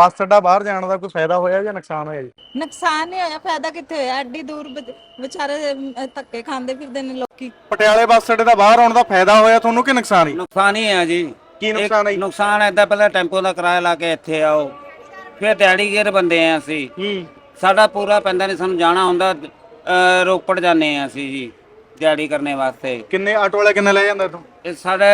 ਬੱਸ ਅੱਡਾ ਬਾਹਰ ਜਾਣ ਦਾ ਕੋਈ ਫਾਇਦਾ ਹੋਇਆ ਜਾਂ ਨੁਕਸਾਨ ਹੋਇਆ ਜੀ? ਨੁਕਸਾਨ ਨਹੀਂ ਹੋਇਆ ਫਾਇਦਾ ਕਿੱਥੇ ਹੋਇਆ? ਐਡੀ ਦੂਰ ਵਿਚ- ਵਿਚਾਰੇ ਧੱਕੇ ਖਾਂਦੇ ਫਿਰਦੇ ਨੇ ਲੋਕੀ। ਪਟਿਆਲੇ ਬੱਸ ਅੱਡੇ ਦਾ ਬਾਹਰ ਆਉਣ ਦਾ ਫਾਇਦਾ ਹੋਇਆ ਤੁਹਾਨੂੰ ਕਿ ਨੁਕਸਾਨ ਹੀ ਨੁਕਸਾਨ ਹੀ ਹੈ ਜੀ। ਕੀ ਨੁਕਸਾਨ ਹੈ ਨੁਕਸਾਨ ਐਦਾਂ ਪਹਿਲਾਂ ਟੈਂਪੋ ਦਾ ਕਿਰਾਇਆ ਲਾ ਕੇ ਇੱਥੇ ਆਓ ਫਿਰ ਦਿਹਾੜੀਗਰ ਬੰਦੇ ਆ ਅਸੀਂ। ਹੂੰ। ਸਾਡਾ ਪੂਰਾ ਪੈਂਦਾ ਨਹੀਂ ਸਾਨੂੰ ਜਾਣਾ ਹੁੰਦਾ ਅਹ, ਰੋਪੜ ਜਾਂਦੇ ਆ ਅਸੀਂ ਜੀ ਦਿਹਾੜੀ ਕਰਨੇ ਵਾਸਤੇ। ਕਿੰਨੇ ਆਟੋ ਵਾਲਾ ਕਿੰਨੇ ਲੈ ਜਾਂਦਾ ਤੂੰ ਇਹ ਸਾਡੇ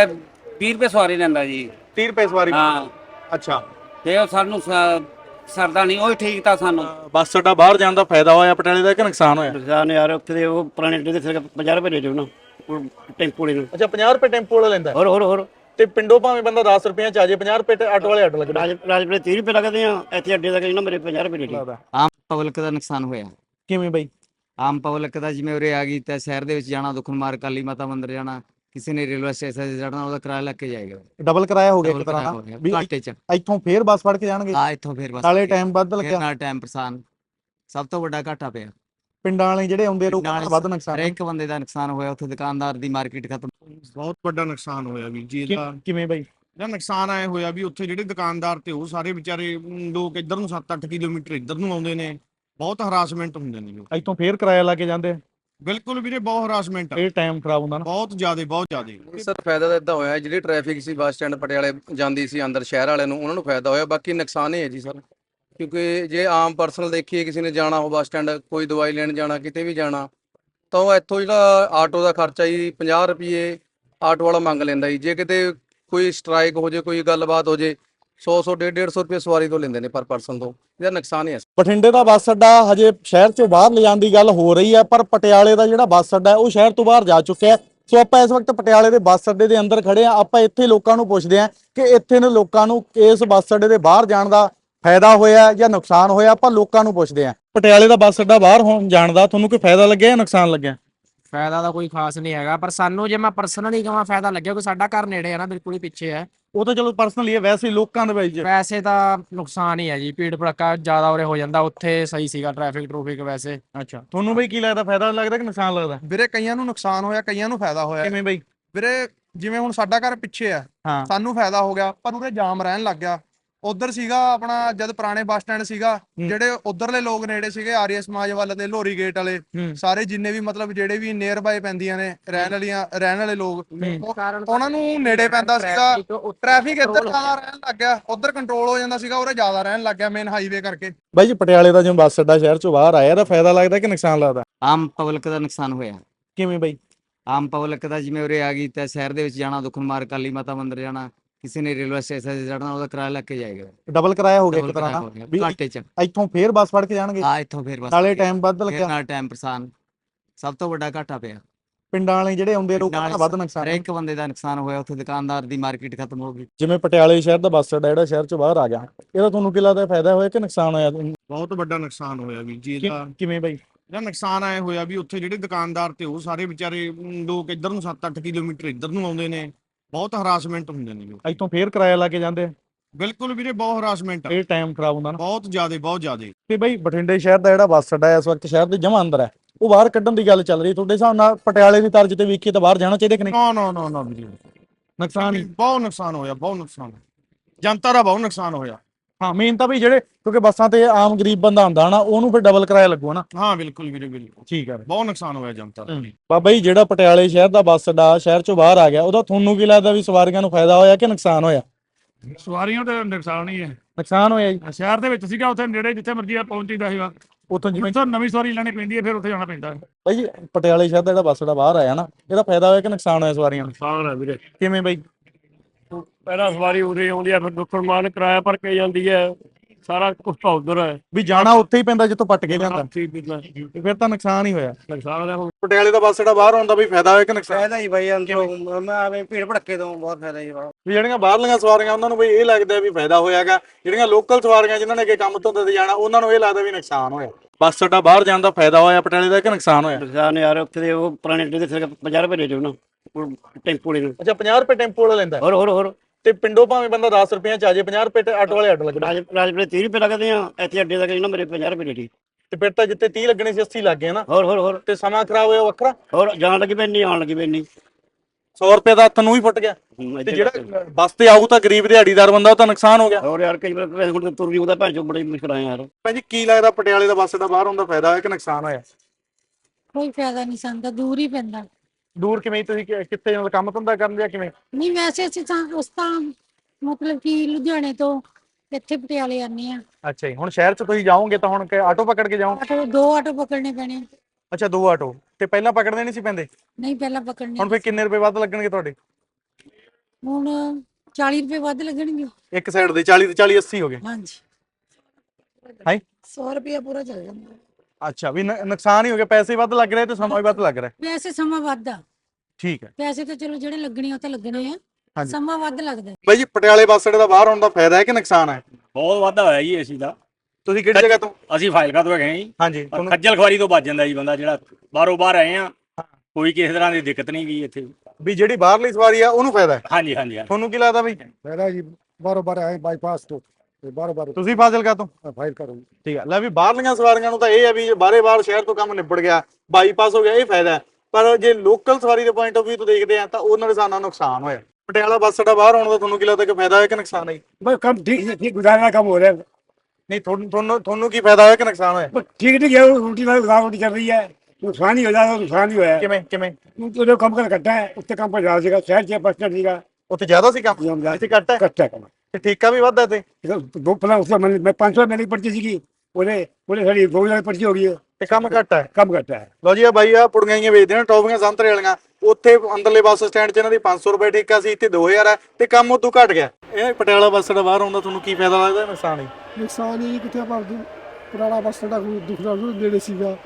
20 ਰੁਪਏ ਸਵਾਰੀ ਲੈਂਦਾ ਜੀ। 30 ਰੁਪਏ ਸਵਾਰੀ? ਹਾਂ। ਅੱਛਾ। ਤੇ ਉਹ ਸਾਨੂੰ ਸ- ਸਰਦਾ ਨਹੀਂ ਉਹ ਹੀ ਠੀਕ ਤਾਂ ਸਾਨੂੰ। ਬੱਸ ਅੱਡਾ ਬਾਹਰ ਜਾਣ ਦਾ ਫਾਇਦਾ ਹੋਇਆ ਪਟਿਆਲੇ ਦਾ ਕਿ ਨੁਕਸਾਨ ਹੋਇਆ? ਨੁਕਸਾਨ ਯਾਰ ਉੱਥੇ ਦੇ ਉਹ ਪੁਰਾਣੇ ਅੱਡੇ ਦੇ ਸਿਰ 50 ਰੁਪਏ ਦੇ ਦਿਓ ਨਾ ਉਹ ਟੈਂਪੂ ਵਾਲੇ ਨੂੰ। ਅੱਛਾ 50 ਰੁਪਏ ਟੈਂਪੋ ਵਾਲਾ ਲੈਂਦਾ? ਹੋਰ ਹੋਰ ਹੋਰ। ਤੇ ਪਿੰਡੋਂ ਭਾਵੇਂ ਬੰਦਾ 10 ਰੁਪਏ ਚ ਆ ਜੇ 50 ਰੁਪਏ ਤੇ ਆਟੋ ਵਾਲੇ ਆਟੋ ਲੱਗਦਾ ਰਾਜ ਰਾਜਪੁਰੇ 30 ਰੁਪਏ ਲੱਗਦੇ ਆ ਇੱਥੇ ਅੱਡੇ ਦਾ ਕਹਿੰਦਾ ਮੇਰੇ 50 ਰੁਪਏ ਦੇ ਦਿਓ। ਆਮ ਪਬਲਿਕ ਦਾ ਨੁਕਸਾਨ ਹੋਇਆ। ਕਿਵੇਂ ਬਈ? ਆਮ ਪਬਲਿਕ ਦਾ ਜਿਵੇਂ ਉਰੇ ਆ ਗਈ ਤਾਂ ਸ਼ਹਿਰ ਦੇ ਵਿੱਚ ਜਾਣਾ ਦੁਖਨਮਾਰ ਕਾਲੀ ਮਾਤਾ ਮੰਦਿਰ ਜਾਣਾ ਕਿਸੇ ਨੇ ਰੇਲਵੇ ਸਟੇਸ਼ਨ ਤੇ ਜਾਣਾ ਉਹਦਾ ਕਿਰਾਇਆ ਲੱਗ ਕੇ ਜਾਏਗਾ। ਡਬਲ ਕਿਰਾਇਆ ਹੋ ਗਿਆ ਇੱਕ ਤਰ੍ਹਾਂ ਦਾ ਵੀ ਘਾਟੇ ਚ ਇੱਥੋਂ ਫੇਰ ਬੱਸ ਫੜ ਕੇ ਜਾਣਗੇ? ਆ ਇੱਥੋਂ ਫੇਰ ਬਸ ਨਾਲੇ ਟਾਈਮ ਵੱਧ ਲੱਗਿਆ। ਨਾਲ ਟਾਈਮ ਪਰਸਾਨ। ਸਭ ਤੋਂ ਵੱਡਾ ਘਾਟਾ ਪਿਆ। ਪਿੰਡਾਂ ਵਾਲੇ ਜਿਹੜੇ ਆਉਂਦੇ ਲੋਕਾਂ ਦਾ ਵੱਧ ਨੁਕਸਾਨ। ਹਰੇਕ ਬੰਦੇ ਦਾ ਨੁਕਸਾਨ ਹੋਇਆ ਉੱਥੇ ਦੁਕਾਨਦਾਰ ਦੀ ਮਾਰਕੀਟ ਖਤਮ। ਬਹੁਤ ਵੱਡਾ ਨੁਕਸਾਨ ਹੋਇਆ ਵੀ ਜੀ ਇਹਦਾ। ਕਿਵੇਂ ਬਈ? ਇਹਦਾ ਨੁਕਸਾਨ ਆਏ ਹੋਇਆ ਵੀ ਉੱਥੇ ਜਿਹੜੇ ਦੁਕਾਨਦਾਰ ਤੇ ਉਹ ਸਾਰੇ ਵਿਚਾਰੇ ਲੋਕ ਇੱਧਰ ਨੂੰ 7-8 ਕਿਲੋਮੀਟਰ ਇੱਧਰ ਨੂੰ ਆਉਂਦੇ ਨੇ। ਬਹੁਤ ਹਰਾਸਮੈਂਟ ਹੁੰਦੇ ਨੇ ਲੋਕ। ਇੱਥੋਂ ਫੇਰ ਕਿਰਾਇਆ ਲਾ ਕੇ ਜਾਂਦੇ ਬਿਲਕੁਲ ਵੀਰੇ ਬਹੁਤ ਹਰਾਸਮੈਂਟ ਇਹ ਟਾਈਮ ਖਰਾਬ ਹੁੰਦਾ ਨਾ। ਬਹੁਤ ਜ਼ਿਆਦਾ ਬਹੁਤ ਜ਼ਿਆਦਾ। ਸਰ ਫਾਇਦਾ ਤਾਂ ਇਦਾਂ ਹੋਇਆ ਜਿਹੜੀ ਟ੍ਰੈਫਿਕ ਸੀ ਬੱਸ ਸਟੈਂਡ ਪਟਿਆਲੇ ਜਾਂਦੀ ਸੀ ਅੰਦਰ ਸ਼ਹਿਰ ਵਾਲਿਆਂ ਨੂੰ ਉਹਨਾਂ ਨੂੰ ਫਾਇਦਾ ਹੋਇਆ ਬਾਕੀ ਨੁਕਸਾਨ ਹੀ ਹੈ ਜੀ ਸਰ। ਕਿਉਂਕਿ ਜੇ ਆਮ ਪਰਸਨਲ ਦੇਖੀਏ ਕਿਸੇ ਨੇ ਜਾਣਾ ਹੋ ਬੱਸ ਸਟੈਂਡ ਕੋਈ ਦਵਾਈ ਲੈਣ ਜਾਣਾ ਕਿਤੇ ਵੀ ਜਾਣਾ ਤਾਂ ਉਹ ਇੱਥੋਂ ਜਿਹੜਾ ਆਟੋ ਦਾ ਖਰਚਾ ਜੀ 50 ਰੁਪਏ ਆਟੋ ਵਾਲਾ ਮੰਗ ਲੈਂਦਾ ਜੀ। ਜੇ ਕਿਤੇ ਕੋਈ ਸਟ੍ਰਾਈਕ ਹੋ ਜੇ ਕੋਈ ਗੱਲਬਾਤ ਹੋ ਜੇ 100 100 150 ਰੁਪਏ ਸਵਾਰੀ ਤੋਂ ਲੈਂਦੇ ਨੇ ਪਰ ਪਰਸਨ ਤੋਂ। ਇਹਦਾ ਨੁਕਸਾਨ ਹੀ ਹੈ। ਬਠਿੰਡੇ ਦਾ ਬੱਸ ਅੱਡਾ ਹਜੇ ਸ਼ਹਿਰ ਚੋਂ ਬਾਹਰ ਲਿਜਾਣ ਦੀ ਗੱਲ ਹੋ ਰਹੀ ਹੈ, ਪਰ ਪਟਿਆਲੇ ਦਾ ਜਿਹੜਾ ਬੱਸ ਅੱਡਾ ਹੈ, ਉਹ ਸ਼ਹਿਰ ਤੋਂ ਬਾਹਰ ਜਾ ਚੁੱਕਿਆ ਹੈ। ਸੋ ਆਪਾਂ ਇਸ ਵਕਤ ਪਟਿਆਲੇ ਦੇ ਬੱਸ ਅੱਡੇ ਦੇ ਅੰਦਰ ਖੜੇ ਆ ਆਪਾਂ ਇੱਥੇ ਲੋਕਾਂ ਨੂੰ ਪੁੱਛਦੇ ਆ ਕਿ ਇੱਥੇ ਦੇ ਲੋਕਾਂ ਨੂੰ ਇਸ ਬੱਸ ਅੱਡੇ ਦੇ ਬਾਹਰ ਜਾਣ ਦਾ ਫਾਇਦਾ ਹੋਇਆ ਜਾਂ ਨੁਕਸਾਨ ਹੋਇਆ, ਆਪਾਂ ਲੋਕਾਂ ਨੂੰ ਪੁੱਛਦੇ ਆ ਪਟਿਆਲੇ ਦਾ ਬੱਸ ਅੱਡਾ ਬਾਹਰ ਹੋਣ ਜਾਣ ਦਾ ਤੁਹਾਨੂੰ ਕੋਈ ਫਾਇਦਾ ਲੱਗਿਆ ਜਾਂ ਨੁਕਸਾਨ ਲੱਗਿਆ? ਫਾਇਦਾ ਤਾਂ ਕੋਈ ਖਾਸ ਨਹੀਂ ਹੈਗਾ ਪਰ ਸਾਨੂੰ ਜੇ ਮੈਂ ਪਰਸਨਲੀ ਕਹਾਂ ਫਾਇਦਾ ਲੱਗਿਆ ਕਿ ਸਾਡਾ ਘਰ ਨੇੜੇ ਹੈ ਨਾ ਬਿਲਕੁਲ ਹੀ ਪਿੱਛੇ ਹੈ ਉਹ ਤਾਂ ਚਲੋ ਪਰਸਨਲੀ ਹੈ ਵੈਸੇ ਲੋਕਾਂ ਦੇ ਵਿੱਚ। ਵੈਸੇ ਤਾਂ ਨੁਕਸਾਨ ਹੀ ਹੈ ਜੀ ਭੀੜ ਭੜੱਕਾ ਜ਼ਿਆਦਾ ਉਰੇ ਹੋ ਜਾਂਦਾ ਉੱਥੇ ਸਹੀ ਸੀਗਾ ਟ੍ਰੈਫਿਕ ਟਰੂਫਿਕ ਵੈਸੇ। ਅੱਛਾ ਤੁਹਾਨੂੰ ਬਈ ਕੀ ਲੱਗਦਾ ਫਾਇਦਾ ਲੱਗਦਾ ਕਿ ਨੁਕਸਾਨ ਲੱਗਦਾ? ਵੀਰੇ ਕਈਆਂ ਨੂੰ ਨੁਕਸਾਨ ਹੋਇਆ ਕਈਆਂ ਨੂੰ ਫਾਇਦਾ ਹੋਇਆ। ਕਿਵੇਂ ਬਈ? ਵੀਰੇ ਜਿਵੇਂ ਹੁਣ ਸਾਡਾ ਘਰ ਪਿੱਛੇ ਆ ਹਾਂ। ਸਾਨੂੰ ਫਾਇਦਾ ਹੋ ਗਿਆ ਪਰ ਉਰੇ ਜਾਮ ਰਹਿਣ ਲੱਗ ਗਿਆ। ਉਧਰ ਸੀਗਾ ਆਪਣਾ ਜਦ ਪੁਰਾਣੇ ਬੱਸ ਸਟੈਂਡ ਸੀਗਾ। ਜਿਹੜੇ ਉਧਰਲੇ ਲੋਕ ਨੇੜੇ ਸੀਗੇ ਆਰੀਆ ਸਮਾਜ ਵੱਲ ਤੇ ਲੋਰੀ ਗੇਟ ਵਾਲੇ। ਸਾਰੇ ਜਿੰਨੇ ਵੀ ਮਤਲਬ ਜਿਹੜੇ ਵੀ ਨੀਅਰ ਬਾਈ ਪੈਂਦੀਆਂ ਨੇ ਰਹਿਣ ਵਾਲੀਆਂ ਰਹਿਣ ਵਾਲੇ ਲੋਕ ਉਹ- ਉਹਨਾਂ ਨੂੰ ਨੇੜੇ ਪੈਂਦਾ ਸੀਗਾ ਟ੍ਰੈਫਿਕ ਇੱਧਰ ਜ਼ਿਆਦਾ ਰਹਿਣ ਲੱਗ ਗਿਆ ਉਧਰ ਕੰਟਰੋਲ ਹੋ ਜਾਂਦਾ ਸੀਗਾ ਉਰੇ ਜ਼ਿਆਦਾ ਰਹਿਣ ਲੱਗ ਗਿਆ ਮੇਨ ਹਾਈਵੇ ਕਰਕੇ। ਬਾਈ ਜੀ ਪਟਿਆਲੇ ਦਾ ਜਿਵੇਂ ਬੱਸ ਅੱਡਾ ਸ਼ਹਿਰ ਚੋਂ ਬਾਹਰ ਆਇਆ ਇਹਦਾ ਫਾਇਦਾ ਲੱਗਦਾ ਕਿ ਨੁਕਸਾਨ ਲੱਗਦਾ? ਆਮ ਪਬਲਿਕ ਦਾ ਨੁਕਸਾਨ ਹੋਇਆ। ਕਿਵੇਂ ਬਈ? ਆਮ ਪਬਲਿਕ ਦਾ ਜਿਵੇਂ ਉਰੇ ਆ ਗਈ ਤਾਂ ਸ਼ਹਿਰ ਦੇ ਵਿੱਚ ਜਾਣਾ ਦੁਖਨਮਾਰ ਕਾਲੀ ਮਾਤਾ ਮੰਦਿਰ ਜਾਣਾ ਕਿਸੇ ਨੇ ਰੇਲਵੇ ਸਟੇਸ਼ਨ ਤੇ ਜਾਣਾ ਉਹਦਾ ਕਿਰਾਇਆ ਲੱਗ ਕੇ ਜਾਏਗਾ। ਡਬਲ ਕਿਰਾਇਆ ਹੋ ਗਿਆ ਇੱਕ ਤਰ੍ਹਾਂ ਦਾ ਵੀ ਘਾਟੇ ਚ ਇੱਥੋਂ ਫੇਰ ਬੱਸ ਫੜ ਕੇ ਜਾਣਗੇ? ਆ ਇੱਥੋਂ ਫੇਰ ਬਸ ਨਾਲੇ ਟਾਈਮ ਵੱਧ ਲੱਗਿਆ। ਨਾਲ ਟਾਈਮ ਪਰਸਾਨ। ਸਭ ਤੋਂ ਵੱਡਾ ਘਾਟਾ ਪਿਆ। ਪਿੰਡਾਂ ਵਾਲੇ ਜਿਹੜੇ ਆਉਂਦੇ ਲੋਕਾਂ ਦਾ ਵੱਧ ਨੁਕਸਾਨ ਹਰੇਕ ਬੰਦੇ ਦਾ ਨੁਕਸਾਨ ਹੋਇਆ ਉੱਥੇ ਦੁਕਾਨਦਾਰ ਦੀ ਮਾਰਕੀਟ ਖਤਮ ਹੋ ਗਈ। ਜਿਵੇਂ ਪਟਿਆਲੇ ਸ਼ਹਿਰ ਦਾ ਬੱਸ ਅੱਡਾ ਜਿਹੜਾ ਸ਼ਹਿਰ ਚੋਂ ਬਾਹਰ ਆ ਗਿਆ। ਇਹਦਾ ਤੁਹਾਨੂੰ ਕੀ ਲੱਗਦਾ ਫਾਇਦਾ ਹੋਇਆ ਕਿ ਨੁਕਸਾਨ ਹੋਇਆ? ਬਹੁਤ ਵੱਡਾ ਨੁਕਸਾਨ ਹੋਇਆ ਵੀ ਜੀ ਇਹਦਾ ਕਿਵੇਂ ਬਈ? ਇਹਦਾ ਨੁਕਸਾਨ ਆਏ ਹੋਇਆ ਵੀ ਉੱਥੇ ਜਿਹੜੇ ਦੁਕਾਨਦਾਰ ਤੇ ਉਹ ਸਾਰੇ ਵਿਚਾਰੇ ਲੋਕ ਇੱਧਰ ਨੂੰ 7-8 ਕਿਲੋਮੀਟਰ ਇੱਧਰ ਨੂੰ ਆਉਂਦੇ ਨੇ। ਬਹੁਤ ਹਰਾਸਮੈਂਟ ਹੁੰਦੇ ਨੇ ਲੋਕ। ਇੱਥੋਂ ਫੇਰ ਕਿਰਾਇਆ ਲਾ ਕੇ ਜਾਂਦੇ ਬਿਲਕੁਲ ਵੀਰੇ ਬਹੁਤ ਹਰਾਸਮੈਂਟ ਇਹ ਟਾਈਮ ਖਰਾਬ ਹੁੰਦਾ ਨਾ। ਬਹੁਤ ਜ਼ਿਆਦਾ ਬਹੁਤ ਜ਼ਿਆਦਾ। ਤੇ ਬਈ ਬਠਿੰਡੇ ਸ਼ਹਿਰ ਦਾ ਜਿਹੜਾ ਬੱਸ ਅੱਡਾ ਹੈ ਇਸ ਵਕਤ ਸ਼ਹਿਰ ਦੇ ਜਮਾਂ ਅੰਦਰ ਹੈ ਉਹ ਬਾਹਰ ਕੱਢਣ ਦੀ ਗੱਲ ਚੱਲ ਰਹੀ ਤੁਹਾਡੇ ਹਿਸਾਬ ਨਾਲ ਪਟਿਆਲੇ ਦੀ ਤਰਜ਼ ਤੇ ਵੇਖੀਏ ਤਾਂ ਬਾਹਰ ਜਾਣਾ ਚਾਹੀਦਾ ਕਿ ਨਹੀਂ? ਨਾ ਨਾ ਨਾ ਨਾ ਵੀਰੇ। ਨੁਕਸਾਨ ਹੀ। ਬਹੁਤ ਨੁਕਸਾਨ ਹੋਇਆ ਬਹੁਤ ਨੁਕਸਾਨ। ਜਨਤਾ ਦਾ ਬਹੁਤ ਨੁਕਸਾਨ ਹੋਇਆ। ਹਾਂ ਮੇਨ ਤਾਂ ਬਈ ਜਿਹੜੇ ਕਿਉਂਕਿ ਬੱਸਾਂ ਤੇ ਆਮ ਗਰੀਬ ਬੰਦਾ ਹੁੰਦਾ ਨਾ ਉਹਨੂੰ ਫਿਰ ਡਬਲ ਕਿਰਾਇਆ ਲੱਗੂ ਨਾ ਹਾਂ ਬਿਲਕੁਲ ਵੀਰੇ ਬਿਲਕੁਲ। ਠੀਕ ਹੈ ਬਹੁਤ ਨੁਕਸਾਨ ਹੋਇਆ ਜਨਤਾ ਦਾ। ਬਾਬਾ ਜੀ ਜਿਹੜਾ ਪਟਿਆਲੇ ਸ਼ਹਿਰ ਦਾ ਬੱਸ ਅੱਡਾ ਸ਼ਹਿਰ ਚੋਂ ਬਾਹਰ ਆ ਗਿਆ ਉਹਦਾ ਤੁਹਾਨੂੰ ਕੀ ਲੱਗਦਾ ਵੀ ਸਵਾਰੀਆਂ ਨੂੰ ਫਾਇਦਾ ਹੋਇਆ ਕਿ ਨੁਕਸਾਨ ਹੋਇਆ? ਸਵਾਰੀਆਂ ਤੇ ਨੁਕਸਾਨ ਹੀ ਹੈ। ਨੁਕਸਾਨ ਹੋਇਆ ਜੀ। ਸ਼ਹਿਰ ਦੇ ਵਿੱਚ ਸੀਗਾ ਉੱਥੇ ਨੇੜੇ ਜਿੱਥੇ ਮਰਜ਼ੀ ਪਹੁੰਚੀਦਾ ਸੀਗਾ। ਉਥੋਂ ਜਿਵੇਂ ਤਾਂ ਨਵੀਂ ਸਵਾਰੀ ਲੈਣੀ ਪੈਂਦੀ ਹੈ ਫਿਰ ਉੱਥੇ ਜਾਣਾ ਪੈਂਦਾ ਹੈ। ਜੀ ਪਟਿਆਲੇ ਸ਼ਹਿਰ ਦਾ ਜਿਹੜਾ ਬੱਸ ਅੱਡਾ ਬਾਹਰ ਆਇਆ ਨਾ ਇਹਦਾ ਫਾਇਦਾ ਹੋਇਆ ਕਿ ਨੁਕਸਾਨ ਹੋਇਆ ਸਵਾਰੀਆਂ ਨੂੰ? ਨੁਕਸਾਨ ਵੀਰੇ। ਕਿਵੇਂ ਬਾਈ? ਪਹਿਲਾਂ ਸਵਾਰੀ ਉਰੇ ਆਉਂਦੀ ਹੈ ਫਿਰ ਦੁੱਖਣਮਾਨ ਕਿਰਾਇਆ ਭਰ ਕੇ ਜਾਂਦੀ ਹੈ। ਸਾਰਾ ਕੁਝ ਤਾਂ ਉਧਰ ਹੈ। ਵੀ ਜਾਣਾ ਉੱਥੇ ਹੀ ਪੈਂਦਾ ਜਿੱਥੋਂ ਪੱਟ ਕੇ ਜਾਂਦਾ। ਠੀਕ ਠੀਕ ਤੇ ਫਿਰ ਤਾਂ ਨੁਕਸਾਨ ਹੀ ਹੋਇਆ। ਨੁਕਸਾਨ ਹੈ ਹੁਣ ਪਟਿਆਲੇ ਦਾ ਬੱਸ ਅੱਡਾ ਬਾਹਰ ਆਉਣ ਦਾ ਵੀ ਫਾਇਦਾ ਹੋਇਆ ਕਿ ਨੁਕਸਾਨ? ਫਾਇਦਾ ਹੀ ਭਾਈ ਅੰਦਰੋਂ ਮੈਂ ਆਵੇਂ ਭੀੜ ਭੜੱਕੇ ਤੋਂ ਬਹੁਤ ਫਾਇਦਾ ਹੀ ਵੀ ਜਿਹੜੀਆਂ ਬਾਹਰਲੀਆਂ ਸਵਾਰੀਆਂ ਉਹਨਾਂ ਨੂੰ ਵੀ ਇਹ ਲੱਗਦਾ ਵੀ ਫਾਇਦਾ ਹੋਇਆਗਾ। ਜਿਹੜੀਆਂ ਲੋਕਲ ਸਵਾਰੀਆਂ ਜਿਨ੍ਹਾਂ ਨੇ ਅੱਗੇ ਕੰਮ ਤੋਂ ਤੇ ਜਾਣਾ ਉਹਨਾਂ ਨੂੰ ਇਹ ਲੱਗਦਾ ਵੀ ਨੁਕਸਾਨ ਹੋਇਆ। ਬੱਸ ਅੱਡਾ ਬਾਹਰ ਜਾਣ ਦਾ ਫਾਇਦਾ ਹੋਇਆ ਪਟਿਆਲੇ ਦਾ ਕਿ ਨੁਕਸਾਨ ਹੋਇਆ? ਨੁਕਸਾਨ ਯਾਰ ਉੱਥੇ ਦੇ ਉਹ ਪੁਰਾਣੇ ਅੱਡੇ ਦੇ ਸਿਰ 50 ਰੁਪਏ ਦੇ ਦਿਓ ਨਾ। ਟੈਂਪੂ ਵਾਲੇ ਨੂੰ। ਅੱਛਾ 50 ਰੁਪਏ ਟੈਂਪੋ ਵਾਲਾ ਲੈਂਦਾ। ਹੋਰ ਹੋਰ ਹੋਰ। ਤੇ ਪਿੰਡੋਂ ਭਾਵੇਂ ਬੰਦਾ 10 ਰੁਪਏ ਚ ਆ ਜੇ 50 ਰੁਪਏ ਤੇ ਆਟੋ ਵਾਲੇ ਆਟੋ ਲੱਗਦਾ। ਰਾਜ ਰਾਜਪੁਰੇ 30 ਰੁਪਏ ਲੱਗਦੇ ਆ ਇੱਥੇ ਅੱਡੇ ਦਾ ਕਹਿੰਦਾ ਮੇਰੇ 50 ਰੁਪਏ ਦੇ ਦਿਓ ਤੇ ਫਿਰ ਤਾਂ ਜਿੱਥੇ 30 ਲੱਗਣੇ ਸੀ 80 ਲੱਗ ਗਏ ਨਾ ਹੋਰ ਹੋਰ ਹੋਰ। ਤੇ ਸਮਾਂ ਖਰਾਬ ਹੋਇਆ ਵੱਖਰਾ? ਹੋਰ ਜਾਣ ਲੱਗੀ ਪੈਣੀ ਆਉਣ ਲੱਗੀ ਪੈਣੀ 100 ਰੁਪਏ ਦਾ ਹੱਥ ਨੂੰ ਹੀ ਫੁੱਟ ਗਿਆ। ਹੂੰ, ਤੇ ਜਿਹੜਾ ਬੱਸ ਤੇ ਆਊ ਤਾਂ ਗਰੀਬ ਦਿਹਾੜੀਦਾਰ ਬੰਦਾ ਉਹ ਤਾਂ ਨੁਕਸਾਨ ਹੋ ਗਿਆ। ਹੋਰ ਯਾਰ ਕਈ ਵਾਰ ਹੁਣ ਤਾਂ ਤੁਰ ਵੀ ਉਹਦਾ ਭੈਣ ਚੋ ਬੜੀ ਮੁਸ਼ਕਲ ਆਇਆ ਯਾਰ। ਭੈਣ ਜੀ ਕੀ ਲੱਗਦਾ ਪਟਿਆਲੇ ਦਾ ਬੱਸ ਦਾ ਬਾਹਰ ਆਉਣ ਦਾ ਫਾਇਦਾ ਹੋਇਆ ਕਿ ਨੁਕਸਾਨ ਹੋਇਆ? ਕੋਈ ਫਾਇਦਾ ਨਹੀਂ ਤਾਂ ਦੂਰ ਹੀ ਪੈਂਦਾ। ਦੂਰ ਕਿਵੇਂ ਤੁਸੀਂ ਕਿ- ਕਿੱਥੇ ਨਾਲ ਕੰਮ ਧੰਦਾ ਕਰਨ ਜਾਂ ਕਿਵੇਂ? ਨਹੀਂ ਵੈਸੇ ਅਸੀਂ ਤਾਂ ਉਸ ਤਾਂ ਮਤਲਬ ਕਿ ਲੁਧਿਆਣੇ ਤੋਂ ਇੱਥੇ ਪਟਿਆਲੇ ਆਨੇ ਆ ਅੱਛਾ ਜੀ ਹੁਣ ਸ਼ਹਿਰ 'ਚ ਤੁਸੀਂ ਜਾਓਗੇ ਤਾਂ ਹੁਣ ਕਿ ਆਟੋ ਪਕੜ ਕੇ ਜਾਓ ਆਟੋ ਦੋ ਆਟੋ ਪਕੜਨੇ ਪੈਣੇ ਅੱਛਾ ਦੋ ਆਟੋ। ਤੇ ਪਹਿਲਾਂ ਪਕੜਨੇ ਨਹੀਂ ਸੀ ਪੈਂਦੇ? ਨਹੀਂ ਪਹਿਲਾਂ ਪਕੜਨੇ ਹੁਣ ਫਿਰ ਕਿੰਨੇ ਰੁਪਏ ਵੱਧ ਲੱਗਣਗੇ ਤੁਹਾਡੇ? ਹੁਣ 40 ਰੁਪਏ ਵੱਧ ਲੱਗਣਗੇ। ਇੱਕ ਸਾਈਡ ਦੇ 40 ਤੇ 40 80 ਹੋ ਗਏ। ਹਾਂਜੀ। ਹਾਈ 100 ਰੁਪਏ ਪੂਰਾ ਚੱਲ ਜਾਂਦਾ। ਅੱਛਾ ਵੀ ਨ- ਨੁਕਸਾਨ ਹੀ ਹੋ ਗਿਆ ਪੈਸੇ ਵੱਧ ਲੱਗ ਰਹੇ ਤੇ ਸਮਾਂ ਵੀ ਵੱਧ ਲੱਗ ਰਿਹਾ। ਵੈਸੇ ਸਮਾਂ ਵੱਧ ਆ ਠੀਕ ਹੈ। ਪੈਸੇ ਤਾਂ ਚਲੋ ਜਿਹੜੇ ਲੱਗਣੇ ਉਹ ਤਾਂ ਲੱਗਣੇ ਆ। ਹਾਂਜੀ। ਸਮਾਂ ਵੱਧ ਲੱਗਦਾ। ਬਾਈ ਜੀ ਪਟਿਆਲੇ ਬੱਸ ਅੱਡੇ ਦਾ ਬਾਹਰ ਆਉਣ ਦਾ ਫਾਇਦਾ ਹੈ ਕਿ ਨੁਕਸਾਨ ਹੈ? ਬਹੁਤ ਵਾਧਾ ਹੋਇਆ ਜੀ ਏਸੀ ਦਾ। ਤੁਸੀਂ ਕਿਹੜੀ ਜਗ੍ਹਾ ਤੋਂ? ਅਸੀਂ ਫਾਈਲ ਤੋਂ ਹੈਗੇ ਜੀ। ਹਾਂਜੀ ਤੁਹਾਨੂੰ ਖੱਜਲ ਖਵਾਰੀ ਤੋਂ ਬਚ ਜਾਂਦਾ ਜੀ ਬੰਦਾ ਜਿਹੜਾ। ਬਾਹਰੋਂ ਬਾਹਰ ਆਏ ਆ ਕੋਈ ਕਿਸੇ ਤਰ੍ਹਾਂ ਦੀ ਦਿੱਕਤ ਨਹੀਂ ਗਈ ਇੱਥੇ। ਵੀ ਜਿਹੜੀ ਬਾਹਰਲੀ ਸਵਾਰੀ ਆ ਉਹਨੂੰ ਫਾਇਦਾ ਹੈ? ਹਾਂਜੀ ਹਾਂਜੀ ਹਾਂਜੀ। ਤੁਹਾਨੂੰ ਕੀ ਲੱਗਦਾ ਬਈ ਫਾਇਦਾ ਜੀ ਬਾਰੋ ਬਾਰ ਆਏ ਬਾਈਪਾਸ ਤੋਂ। ਤੇ ਬਾਰੋ ਬਾਰ ਤੁਸੀਂ ਫਾਜ਼ਿਲਕਾ ਤੋਂ? ਫਾਈਲ ਕਰੋ ਠੀਕ ਹੈ ਲੈ ਵੀ ਬਾਹਰਲੀਆਂ ਸਵਾਰੀਆਂ ਨੂੰ ਤਾਂ ਇਹ ਹੈ ਵੀ ਬਾਰੇ ਬਾਹਰ ਸ਼ਹਿਰ ਤੋਂ ਕੰਮ ਨਿਬੜ ਗਿਆ ਬਾਈਪਾਸ ਹੋ ਗਿਆ ਇਹ ਫਾਇਦਾ ਹੈ। ਪਰ ਜੇ ਲੋਕਲ ਸਵਾਰੀ ਦੇ ਪੁਆਇੰਟ ਆਫ View ਤੋਂ ਦੇਖਦੇ ਆ ਤਾਂ ਉਹਨਾਂ ਦੇ ਸਾਨਾ ਨੁਕਸਾਨ ਹੋਇਆ। ਪਟਿਆਲਾ ਬੱਸ ਅੱਡਾ ਬਾਹਰ ਆਉਣ ਦਾ ਤੁਹਾਨੂੰ ਕੀ ਲੱਗਦਾ ਕਿ ਫਾਇਦਾ ਹੋਇਆ ਕਿ ਨੁਕਸਾਨ ਹੈ ਬਸ ਕੰਮ ਠੀਕ ਠੀਕ ਗੁਜ਼ਾਰਨਾ ਕੰਮ ਹੋ ਰਿਹਾ। ਨਹੀਂ ਤੁਹਾਨੂੰ ਤੁਹਾਨੂੰ ਤੁਹਾਨੂੰ ਕੀ ਫਾਇਦਾ ਹੋਇਆ ਕਿ ਨੁਕਸਾਨ ਹੋਇਆ? ਬਸ ਠੀਕ ਠੀਕ ਹੈ ਰੋਟੀ ਨਾਲ ਗੁਜ਼ਾਰ ਰੋਟੀ ਚੱਲ ਰਹੀ ਹੈ। ਨੁਕਸਾਨ ਹੀ ਹੋ ਜਾਦਾ ਨੁਕਸਾਨ ਹੀ ਹੋਇਆ। ਕਿਵੇਂ ਕਿਵੇਂ? ਉਹਦੇ ਕੰਮ ਕਰ ਕੱਟਾ ਹੈ ਉੱਤੇ ਕੰਮ ਪਰ ਜਾ ਸੀਗਾ ਸ਼ਹਿਰ ਚ ਬੱਸ ਸੀਗਾ। ਉੱਥੇ ਜ਼ਿਆਦਾ ਸੀ ਕੰਮ? ਇੱਥੇ ਘੱਟ ਹੈ? ਕੱਟਾ ਕੰਮ। ਤੇ ਠੇਕਾ ਵੀ ਵੱਧਦਾ ਤੇ? ਦੋ ਪਹਿਲਾਂ ਉਸ ਮੈਂ ਮੈਂ 500 ਮੇਰੀ ਪਰਚੀ ਸੀਗੀ। ਉਹਨੇ ਉਹਨੇ ਸਾਡੀ 2000 ਪਰਚੀ ਹੋ ਗਈ ਹੈ। ਤੇ ਕੰਮ ਘੱਟ ਹੈ? ਕੰਮ ਕੱਟਾ ਹੈ। ਲੋ ਜੀ ਆ ਬਾਈ ਆ ਪੁੜੀਆਂ ਹੀ ਵੇਚਦੇ ਨੇ ਟੌਫੀਆਂ ਸੰਤਰੇ ਵਾਲੀਆਂ। ਉੱਥੇ ਅੰਦਰਲੇ ਬੱਸ ਸਟੈਂਡ 'ਚ ਇਹਨਾਂ ਦੀ 500 ਰੁਪਏ ਠੇਕਾ ਸੀ ਇੱਥੇ 2000 ਹੈ ਤੇ ਕੰਮ ਉਦੋਂ ਘਟ ਗਿਆ। ਇਹ ਪਟਿਆਲਾ ਬੱਸ ਦਾ ਬਾਹਰ ਆਉਂਦਾ ਤੁਹਾਨੂੰ ਕੀ ਫਾਇਦਾ ਲੱਗਦਾ ਨੁਕਸਾਨ ਹੀ? ਨੁਕਸਾਨ ਇਹ ਕਿਤੇ ਆਪਾਂ ਦੂ- ਪੁਰਾਣਾ ਬੱਸ ਸਟੈਂਡ ਕੋਈ ਦੁਖੜਾ ਨੇੜੇ ਸੀਗਾ।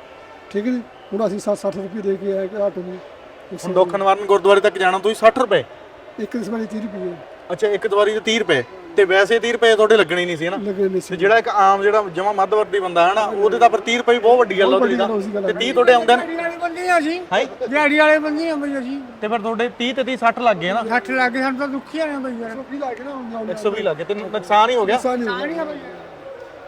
ਠੀਕ ਹੈ ਜੀ? ਹੁਣ ਅਸੀਂ 60 ਰੁਪਏ ਦੇ ਕੇ ਆਏ ਕਿ ਆਟੋ ਨੂੰ ਹੁਣ ਦੁੱਖ ਨਿਵਾਰਨ ਗੁਰਦੁਆਰੇ ਤੱਕ ਜਾਣਾ ਤੁਸੀਂ 60 ਰੁਪਏ? ਇੱਕ ਵਾਰੀ 30 ਰੁਪਏ। ਅੱਛਾ ਇੱਕ ਦਵਾਰੀ ਦੇ 30 ਰੁਪਏ? ਤੇ ਵੈਸੇ 30 ਰੁਪਏ ਤੁਹਾਡੇ ਲੱਗਣੇ ਨਹੀਂ ਸੀ ਹਨਾ? ਲੱਗੇ ਨਹੀਂ ਤੇ ਸੀ ਜਿਹੜਾ ਇੱਕ ਆਮ ਜਿਹੜਾ ਜਮਾ ਮੱਧਵਰਤੀ ਬੰਦਾ ਹੈ ਨਾ ਉਹਦੇ ਤਾਂ ਫਿਰ 30 ਰੁਪਏ ਵੀ ਬਹੁਤ ਵੱਡੀ ਗੱਲ ਆ ਉਹਦੀ ਤਾਂ। ਤੇ 30 ਤੁਹਾਡੇ ਆਉਂਦੇ ਨੇ? ਹਾਈ ਦਿਹਾੜੀ ਵਾਲੇ ਬੰਦੇ ਆ ਬਈ ਅਸੀਂ। ਤੇ ਫਿਰ ਤੁਹਾਡੇ 30 ਤੇ 30 60 ਲੱਗ ਗਏ ਨਾ 60 ਲੱਗੇ ਸਾਨੂੰ ਤਾਂ ਦੁੱਖੀ ਆ ਬਈ ਯਾਰ। ਵੀ ਲੱਗੇ ਨਾ 120 ਲੱਗ ਗਏ ਤੇ ਨੁਕਸਾਨ ਹੀ ਹੋ ਗਿਆ?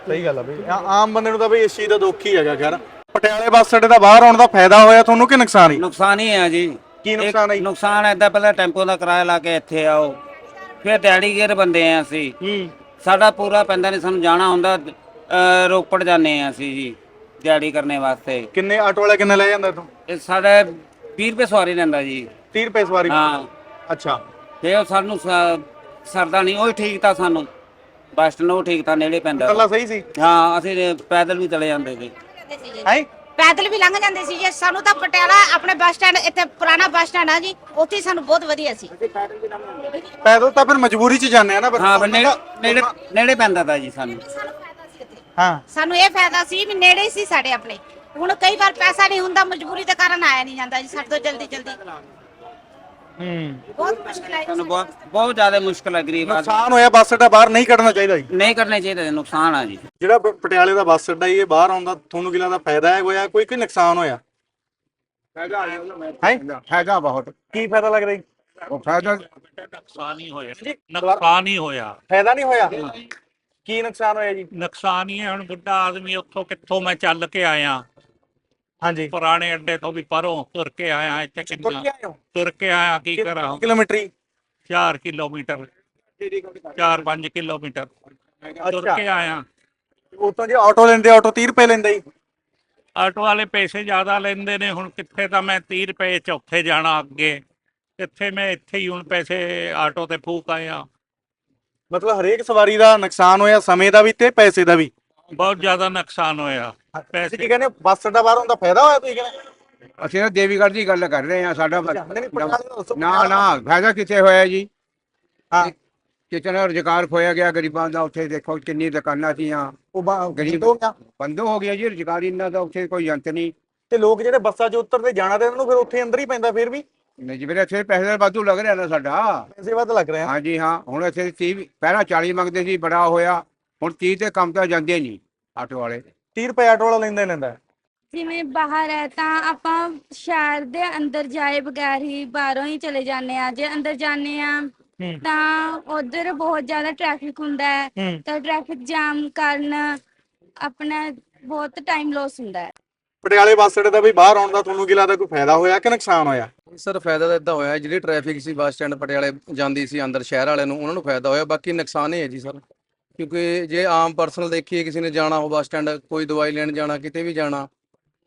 ਸਹੀ ਗੱਲ ਆ ਬਈ। ਆ- ਆਮ ਬੰਦੇ ਨੂੰ ਤਾਂ ਬਈ ਇਸ ਚੀਜ਼ ਦਾ ਦੁੱਖ ਹੀ ਹੈਗਾ ਖੈਰ। ਪਟਿਆਲੇ ਬੱਸ ਅੱਡੇ ਦਾ ਬਾਹਰ ਆਉਣ ਦਾ ਫਾਇਦਾ ਹੋਇਆ ਤੁਹਾਨੂੰ ਕਿ ਨੁਕਸਾਨ ਹੀ? ਨੁਕਸਾਨ ਹੀ ਹੈ ਜੀ। ਕੀ ਨੁਕਸਾਨ ਹੈ ਜੀ? ਨੁਕਸਾਨ ਐਦਾਂ ਪਹਿਲਾਂ ਟੈਂਪੋ ਦਾ ਕਿਰਾਇਆ ਲਾ ਕੇ ਇੱਥੇ ਆਓ। ਫਿਰ ਦਿਹਾੜੀਗਰ ਬੰਦੇ ਆ ਅਸੀਂ। ਹੂੰ। ਸਾਡਾ ਪੂਰਾ ਪੈਂਦਾ ਨਹੀਂ ਸਾਨੂੰ ਜਾਣਾ ਹੁੰਦਾ ਅਹ ਰੋਪੜ ਜਾਂਦੇ ਆ ਅਸੀਂ ਜੀ ਦਿਹਾੜੀ ਕਰਨੇ ਵਾਸਤੇ। ਕਿੰਨੇ ਆਟੋ ਵਾਲਾ ਕਿੰਨੇ ਲੈ ਜਾਂਦਾ ਤੂੰ ਇਹ ਸਾਡਾ 20 ਰੁਪਏ ਸਵਾਰੀ ਲੈਂਦਾ ਜੀ। 30 ਰੁਪਏ ਸਵਾਰੀ? ਹਾਂ। ਅੱਛਾ। ਤੇ ਉਹ ਸਾਨੂੰ ਸ- ਸਰਦਾ ਨਹੀਂ ਉਹ ਠੀਕ ਤਾਂ ਸਾਨੂੰ। ਬੱਸ ਸਟੈਂਡ ਉਹ ਠੀਕ ਤਾਂ ਨੇੜੇ ਪੈਂਦਾ। ਗੱਲਾਂ ਸਹੀ ਸੀ? ਹਾਂ ਅਸੀਂ ਪੈਦਲ ਵੀ ਚਲੇ ਜਾਂਦੇ ਸੀ। ਹੈ? ਪੈਦਲ ਵੀ ਲੰਘ ਜਾਂਦੇ ਸੀ ਜੀ ਸਾਨੂੰ ਤਾਂ ਪਟਿਆਲਾ ਆਪਣੇ ਬੱਸ ਸਟੈਂਡ ਇੱਥੇ ਪੁਰਾਣਾ ਬੱਸ ਸਟੈਂਡ ਆ ਜੀ। ਉੱਥੇ ਹੀ ਸਾਨੂੰ ਬਹੁਤ ਵਧੀਆ ਸੀ। ਪੈਦਲ ਤਾਂ ਫਿਰ ਮਜਬੂਰੀ 'ਚ ਜਾਂਦੇ ਆ ਨਾ ਹਾਂ ਨੇੜੇ ਨੇੜੇ ਨੇੜੇ ਪੈਂਦਾ ਤਾਂ ਜੀ ਸਾਨੂੰ। ਹਾਂ। ਸਾਨੂੰ ਇਹ ਫਾਇਦਾ ਸੀ ਵੀ ਨੇੜੇ ਹੀ ਸੀ ਸਾਡੇ ਆਪਣੇ। ਹੁਣ ਕਈ ਵਾਰ ਪੈਸਾ ਨਹੀਂ ਹੁੰਦਾ ਮਜਬੂਰੀ ਦੇ ਕਾਰਨ ਆਇਆ ਨਹੀਂ ਜਾਂਦਾ ਜੀ ਸਾਡੇ ਤੋਂ ਜਲਦੀ ਜਲਦੀ। ਹੂੰ। ਬਹੁਤ ਮੁਸ਼ਕਿਲ ਆਈ ਸਾਨੂੰ ਬਹੁਤ ਬਹੁਤ ਜ਼ਿਆਦਾ ਮੁਸ਼ਕਲ ਹੈ ਗਰੀਬ ਆਦਮੀ। ਨੁਕਸਾਨ ਹੋਇਆ ਬੱਸ ਅੱਡਾ ਬਾਹਰ ਨਹੀਂ ਕੱਢਣਾ ਚਾਹੀਦਾ ਜੀ। ਨਹੀਂ ਕਰਨੇ ਚਾਹੀਦੇ ਨੁਕਸਾਨ ਆ ਜੀ। ਜਿਹੜਾ ਪ- ਪਟਿਆਲੇ ਦਾ ਬੱਸ ਅੱਡਾ ਜੀ, ਇਹ ਬਾਹਰ ਆਉਂਦਾ ਤੁਹਾਨੂੰ ਕੀ ਲੱਗਦਾ ਫਾਇਦਾ ਹੈ ਹੋਇਆ ਕੋਈ ਕੋਈ ਨੁਕਸਾਨ ਹੋਇਆ? ਹੈ ਫਾਇਦਾ ਬਹੁਤ। ਕੀ ਫਾਇਦਾ ਲੱਗਦਾ ਜੀ? ਉਹ ਫਾਇਦਾ ਨੁਕਸਾਨ ਹੀ ਹੋਇਆ। ਨੁਕਸਾਨ ਹੀ ਹੋਇਆ। ਫਾਇਦਾ ਨਹੀਂ ਹੋਇਆ? ਕੀ ਨੁਕਸਾਨ ਹੋਇਆ ਜੀ? ਨੁਕਸਾਨ ਹੀ ਹੈ ਹੁਣ ਬੁੱਢਾ ਆਦਮੀ ਉੱਥੋਂ ਕਿੱਥੋਂ ਮੈਂ ਚੱਲ ਕੇ ਆਇਆ? ਹਾਂਜੀ। ਪੁਰਾਣੇ ਅੱਡੇ ਤੋਂ ਵੀ ਪਰੋਂ ਤੁਰ ਕੇ ਆਇਆ ਇੱਥੇ ਤੁਰ ਕਿੰਨਾ? ਕੇ ਆਏ ਹੋ? ਤੁਰ ਕੇ ਆਇਆ ਕੀ ਕਰਾਂ ਕਿਲੋਮੀਟਰੀ 4 ਕਿਲੋਮੀਟਰ। 4-5 ਕਿਲੋਮੀਟਰ? ਤੁਰ ਅੱਛਾ। ਕੇ ਆਇਆ। ਉਤੋਂ ਜੇ ਆਟੋ ਲੈਂਦੇ ਆਟੋ 30 ਰੁਪਏ ਲੈਂਦਾ ਜੀ। ਆਟੋ ਵਾਲੇ ਪੈਸੇ ਜ਼ਿਆਦਾ ਲੈਂਦੇ ਨੇ ਹੁਣ ਕਿੱਥੇ ਤਾਂ ਮੈਂ 30 ਰੁਪਏ ਚ ਉੱਥੇ ਜਾਣਾ ਅੱਗੇ। ਕਿੱਥੇ ਮੈਂ ਇੱਥੇ ਹੀ ਹੁਣ ਪੈਸੇ ਆਟੋ ਤੇ ਫੂਕ ਆਇਆ। ਮਤਲਬ ਹਰੇਕ ਸਵਾਰੀ ਦਾ ਨੁਕਸਾਨ ਹੋਇਆ ਸਮੇਂ ਦਾ ਵੀ ਤੇ ਪੈਸੇ ਦਾ ਵੀ। ਬਹੁਤ ਜ਼ਿਆਦਾ ਨੁਕਸਾਨ ਹੋਇਆ। ਤੁਸੀਂ ਪੈਸੇ ਕੀ ਕਹਿੰਦੇ ਹੋ? ਬੱਸ ਅੱਡਾ ਬਾਹਰ ਹੁੰਦਾ ਫਾਇਦਾ ਹੋਇਆ ਤੁਸੀਂ ਕਹਿੰਦੇ? ਅਸੀਂ ਤਾਂ ਦੇਵੀਗੜ੍ਹ ਦੀ ਗੱਲ ਕਰ ਰਹੇ ਹਾਂ ਸਾਡਾ ਨਹੀਂ, ਨਹੀਂ, ਪਟਿਆਲੇ ਦਾ ਦੱਸੋ। ਨਾ ਨਾ ਫਾਇਦਾ ਕਿੱਥੇ ਹੋਇਆ ਜੀ? ਹਾਂ। ਕਿਤਨਾ ਰੁਜ਼ਗਾਰ ਖੋਇਆ ਗਿਆ ਗਰੀਬਾਂ ਦਾ ਉੱਥੇ ਦੇਖੋ ਕਿੰਨੀ ਦੁਕਾਨਾਂ ਸੀਆਂ। ਉਹ ਬਾ- ਗਰੀਬ ਹੋ ਗਿਆ। ਬੰਦ ਹੋ ਗਿਆ ਜੀ ਰੁਜ਼ਗਾਰ ਇਹਨਾਂ ਦਾ ਉੱਥੇ ਕੋਈ ਅੰਤ ਨਹੀਂ। ਤੇ ਲੋਕ ਜਿਹੜੇ ਬੱਸਾਂ 'ਚ ਉਤਰਦੇ ਜਾਣਾ ਤੇ ਉਹਨਾਂ ਨੂੰ ਫਿਰ ਉੱਥੇ ਅੰਦਰ ਹੀ ਪੈਂਦਾ ਫਿਰ ਵੀ? ਨਹੀਂ ਜੀ ਮੇਰੇ ਇੱਥੇ ਪੈਸੇ ਦਾ ਵਾਧੂ ਲੱਗ ਰਿਹਾ ਨਾ ਸਾਡਾ। ਪੈਸੇ ਵੱਧ ਲੱਗ ਰਹੇ ਆ। ਹਾਂਜੀ ਹਾਂ ਹੁਣ ਇੱਥੇ 30 ਪਹਿਲਾਂ 40 ਮੰਗਦੇ ਸੀ ਬੜਾ ਹੋਇਆ। ਹੁਣ 30 ਤੇ ਕੰਮ ਤਾਂ ਜਾਂਦੇ ਨਹੀਂ ਆਟੋ ਵਾਲੇ। 30 ਰੁਪਏ ਆਟੋ ਵਾਲਾ ਲੈਂਦਾ ਹੀ ਲੈਂਦਾ ਜਿਵੇਂ ਬਾਹਰ ਹੈ ਤਾਂ ਆਪਾਂ ਸ਼ਹਿਰ ਦੇ ਅੰਦਰ ਜਾਏ ਬਗੈਰ ਹੀ ਬਾਹਰੋਂ ਹੀ ਚਲੇ ਜਾਂਦੇ ਆ ਜੇ ਅੰਦਰ ਜਾਂਦੇ ਆ ਹੂੰ। ਤਾਂ ਉਧਰ ਬਹੁਤ ਜ਼ਿਆਦਾ ਟ੍ਰੈਫਿਕ ਹੁੰਦਾ ਹੈ। ਹੂੰ। ਤਾਂ ਟ੍ਰੈਫਿਕ ਜਾਮ ਕਾਰਨ ਆਪਣਾ ਬਹੁਤ ਟਾਈਮ ਲਾਸ ਹੁੰਦਾ ਹੈ। ਪਟਿਆਲੇ ਬੱਸ ਅੱਡੇ ਦਾ ਵੀ ਬਾਹਰ ਆਉਣ ਦਾ ਤੁਹਾਨੂੰ ਕੀ ਲੱਗਦਾ ਕੋਈ ਫਾਇਦਾ ਹੋਇਆ ਕਿ ਨੁਕਸਾਨ ਹੋਇਆ? ਸਰ ਫਾਇਦਾ ਤਾਂ ਇਦਾਂ ਹੋਇਆ ਜਿਹੜੀ ਟ੍ਰੈਫਿਕ ਸੀ ਬੱਸ ਸਟੈਂਡ ਪਟਿਆਲੇ ਜਾਂਦੀ ਸੀ ਅੰਦਰ ਸ਼ਹਿਰ ਵਾਲਿਆਂ ਨੂੰ ਉਹਨਾਂ ਨੂੰ ਫਾਇਦਾ ਹੋਇਆ ਬਾਕੀ ਨੁਕਸਾਨ ਹੀ ਹੈ ਜੀ ਸਰ। ਕਿਉਂਕਿ ਜੇ ਆਮ ਪਰਸਨਲ ਦੇਖੀਏ ਕਿਸੇ ਨੇ ਜਾਣਾ ਹੋ ਬੱਸ ਸਟੈਂਡ ਕੋਈ ਦਵਾਈ ਲੈਣ ਜਾਣਾ ਕਿਤੇ ਵੀ ਜਾਣਾ